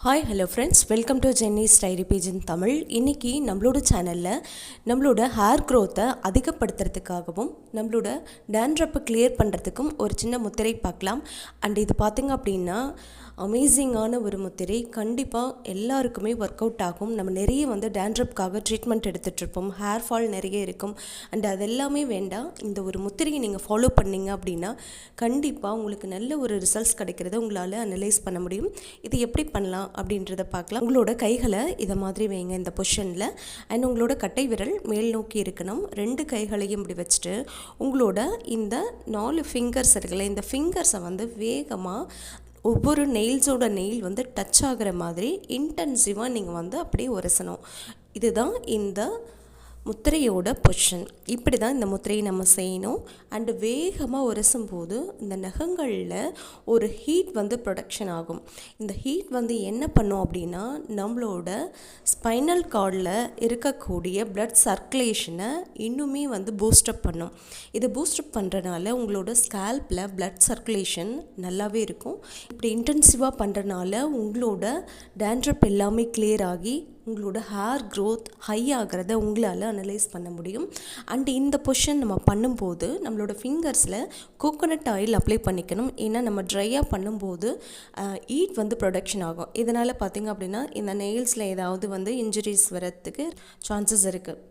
Hi hello friends welcome to Jenny's story page in Tamil இன்றைக்கி நம்மளோட சேனலில் நம்மளோட ஹேர் க்ரோத்தை அதிகப்படுத்துறதுக்காகவும் நம்மளோட டேண்ட்ரப்பை கிளியர் பண்ணுறதுக்கும் ஒரு சின்ன முத்திரை பார்க்கலாம். அண்ட் இது பார்த்திங்க அப்படின்னா அமேசிங்கான ஒரு முத்திரை. கண்டிப்பாக எல்லாருக்குமே ஒர்க் அவுட் ஆகும். நம்ம நிறைய வந்து டேண்ட்ரப்காக ட்ரீட்மெண்ட் எடுத்துகிட்ருப்போம் ஹேர் ஃபால் நிறைய இருக்கும். அண்ட் அது எல்லாமே வேண்டாம். இந்த ஒரு முத்திரையை நீங்கள் ஃபாலோ பண்ணீங்க அப்படின்னா கண்டிப்பாக உங்களுக்கு நல்ல ஒரு ரிசல்ட்ஸ் கிடைக்கிறத உங்களால் அனலைஸ் பண்ண முடியும். இது எப்படி பண்ணலாம் அப்படின்றத பார்க்கலாம். உங்களோட கைகளை இதை மாதிரி வைங்க இந்த பொஷனில் அண்ட் உங்களோட கட்டை விரல் மேல் நோக்கி இருக்கணும். ரெண்டு கைகளையும் இப்படி வச்சுட்டு உங்களோட இந்த நாலு ஃபிங்கர்ஸ் இருக்குல்ல இந்த ஃபிங்கர்ஸை வந்து வேகமாக ஒவ்வொரு நெயில்ஸோட நெயில் வந்து டச் ஆகிற மாதிரி இன்டென்சிவாக நீங்கள் வந்து அப்படியே உரசணும். இதுதான் இந்த முத்திரையோட பொஷன் இப்படி தான் இந்த முத்திரையை நம்ம செய்யணும். அண்டு வேகமாக உரசும் போது இந்த நகங்களில் ஒரு ஹீட் வந்து ப்ரொடக்ஷன் ஆகும். இந்த ஹீட் வந்து என்ன பண்ணும் அப்படின்னா நம்மளோட ஸ்பைனல் கார்டில் இருக்கக்கூடிய பிளட் சர்க்குலேஷனை இன்னுமே வந்து பூஸ்டப் பண்ணும். இது பூஸ்டப் பண்ணுறனால உங்களோட ஸ்கேல்பில் பிளட் சர்க்குலேஷன் நல்லாவே இருக்கும். இப்படி இன்டென்சிவாக பண்ணுறனால உங்களோட டேண்ட்ரப் எல்லாமே கிளியர் ஆகி உங்களோட ஹேர் க்ரோத் ஹை ஆகிறத உங்களால் அனலைஸ் பண்ண முடியும். அண்ட் இந்த பொஷன் நம்ம பண்ணும்போது நம்மளோட ஃபிங்கர்ஸில் கோகோனட் ஆயில் அப்ளை பண்ணிக்கணும். ஏன்னா நம்ம ட்ரையாக பண்ணும்போது ஈட் வந்து ப்ரொடக்ஷன் ஆகும். இதனால் பார்த்திங்க அப்படின்னா இந்த நெயில்ஸில் ஏதாவது வந்து இன்ஜுரிஸ் வரத்துக்கு சான்சஸ் இருக்குது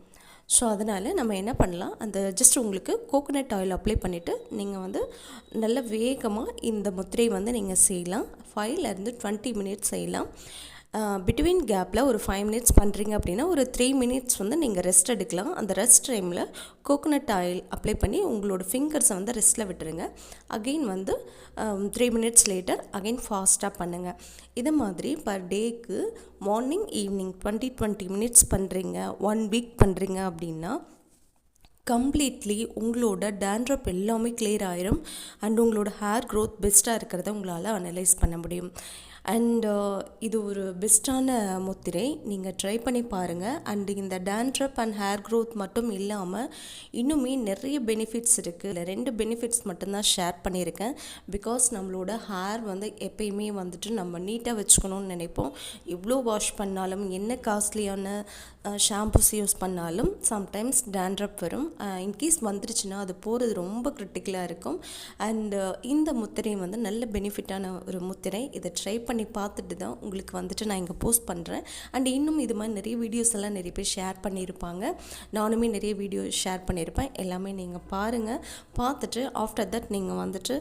ஸோ அதனால் நம்ம என்ன பண்ணலாம்? அந்த ஜஸ்ட் உங்களுக்கு கோகோனட் ஆயில் அப்ளை பண்ணிவிட்டு நீங்கள் வந்து நல்ல வேகமாக இந்த முத்திரை வந்து நீங்கள் செய்யலாம். ஃபைவ்லேருந்து டுவெண்ட்டி மினிட்ஸ் செய்யலாம். பிட்வீன் கேப்பில் ஒரு ஃபைவ் மினிட்ஸ் பண்ணுறீங்க அப்படின்னா ஒரு த்ரீ மினிட்ஸ் வந்து நீங்கள் ரெஸ்ட் எடுக்கலாம். அந்த ரெஸ்ட் டைமில் கோகோனட் ஆயில் அப்ளை பண்ணி உங்களோட ஃபிங்கர்ஸை வந்து ரெஸ்ட்டில் விட்டுருங்க. அகெயின் வந்து த்ரீ மினிட்ஸ் லேட்டர் அகெயின் ஃபாஸ்ட்டாக பண்ணுங்கள் இது மாதிரி பர் டேக்கு morning evening twenty twenty minutes பண்ணுறீங்க ஒன் வீக் பண்ணுறீங்க அப்படின்னா கம்ப்ளீட்லி உங்களோட டேண்ட்ரப் எல்லாமே கிளியர் ஆயிரும். அண்ட் உங்களோட ஹேர் க்ரோத் பெஸ்ட்டாக இருக்கிறத உங்களால் அனலைஸ் பண்ண முடியும். அண்டு uh, இது ஒரு பெஸ்ட்டான முத்திரை. நீங்கள் ட்ரை பண்ணி பாருங்கள் அண்டு இந்த டேண்ட்ரப் அண்ட் ஹேர் க்ரோத் மட்டும் இல்லாமல் இன்னுமே நிறைய பெனிஃபிட்ஸ் இருக்குது இல்லை ரெண்டு பெனிஃபிட்ஸ் மட்டும்தான் ஷேர் பண்ணியிருக்கேன். பிகாஸ் நம்மளோட ஹேர் வந்து எப்பயுமே வந்துட்டு நம்ம நீட்டாக வச்சுக்கணும்னு நினைப்போம். எவ்வளோ வாஷ் பண்ணாலும் என்ன காஸ்ட்லியான ஷாம்பூஸ் யூஸ் பண்ணாலும் சம்டைம்ஸ் டேண்ட்ரப் வரும். இன்கேஸ் வந்துருச்சுன்னா அது போகிறது ரொம்ப க்ரிட்டிக்கலாக இருக்கும். அண்டு இந்த முத்திரை வந்து நல்ல பெனிஃபிட்டான ஒரு முத்திரை. இதை ட்ரை பண்ணி பண்ணி பார்த்துட்டு தான் உங்களுக்கு வந்துட்டு நான் இங்கே போஸ்ட் பண்ணுறேன் அண்ட் இன்னும் இது மாதிரி நிறைய வீடியோஸ் எல்லாம் நிறைய பேர் ஷேர் பண்ணியிருப்பாங்க. நானுமே நிறைய வீடியோ ஷேர் பண்ணியிருப்பேன். எல்லாமே நீங்கள் பாருங்கள் பார்த்துட்டு ஆஃப்டர் தட் நீங்கள் வந்துட்டு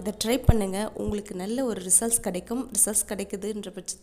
இதை ட்ரை பண்ணுங்கள் உங்களுக்கு நல்ல ஒரு ரிசல்ட்ஸ் கிடைக்கும். ரிசல்ட்ஸ் கிடைக்குதுன்ற பட்சத்தில்